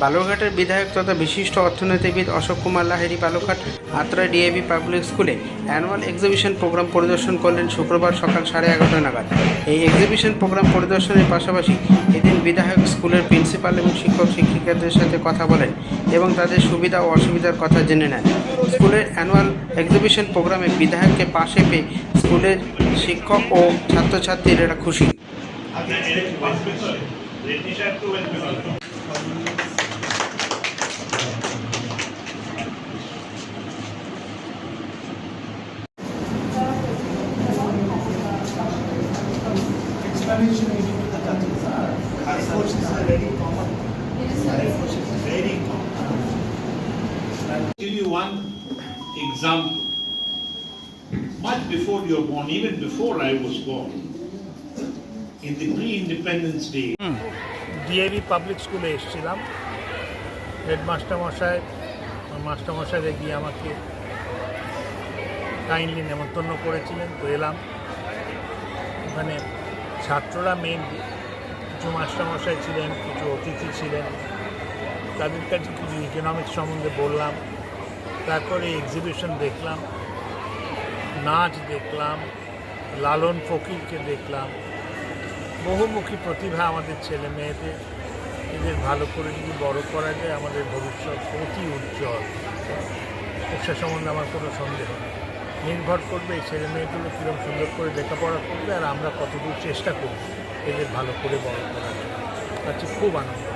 বালুরঘাটের বিধায়ক তথা বিশিষ্ট অর্থনীতিবিদ অশোক কুমার লাহিড়ী বালুরঘাট আত্রা ডিএবি পাবলিক স্কুলে অ্যানুয়াল এক্সিবিশন প্রোগ্রাম পরিদর্শন করলেন শুক্রবার সকাল সাড়ে এগারোটা নাগাদ। এই এক্সিবিশন প্রোগ্রাম পরিদর্শনের পাশাপাশি এদিন বিধায়ক স্কুলের প্রিন্সিপাল এবং শিক্ষক শিক্ষিকাদের সাথে কথা বলেন এবং তাদের সুবিধা ও অসুবিধার কথা জেনে নেন। স্কুলের অ্যানুয়াল এক্সিবিশন প্রোগ্রামে বিধায়ককে পাশে পেয়ে স্কুলের শিক্ষক ও ছাত্রছাত্রীরা খুশি। We give to the judges. High force is very common. High force is very common. give you one example. Much before you were born, even before I was born, in the pre-independence days, DAV public স্কুলে এসেছিলাম headmaster মশাই মাস্টারমশাইরা গিয়ে আমাকে kindly নেমন্তন্ন করেছিলেন তো এলাম ওখানে ছাত্ররা মেন কিছু মাস্টারমশাই ছিলেন, কিছু অতিথি ছিলেন। তাদের কাছে কিছু ইকোনমিক্স সম্বন্ধে বললাম। তারপরে এক্সিবিশন দেখলাম, নাচ দেখলাম, লালন ফকিরকে দেখলাম। বহুমুখী প্রতিভা আমাদের ছেলে মেয়েদের, এদের ভালো করে যদি বড় করা যায়, আমাদের ভবিষ্যৎ অতি উজ্জ্বল। সে সম্বন্ধে আমার কোনো সন্দেহ নেই। নির্ভর করবে এই ছেলে মেয়েগুলো কীরকম সুন্দর করে লেখাপড়া করবে আর আমরা কতদূর চেষ্টা করব। এদের ভালো করে বড় করার হচ্ছে খুব আনন্দ।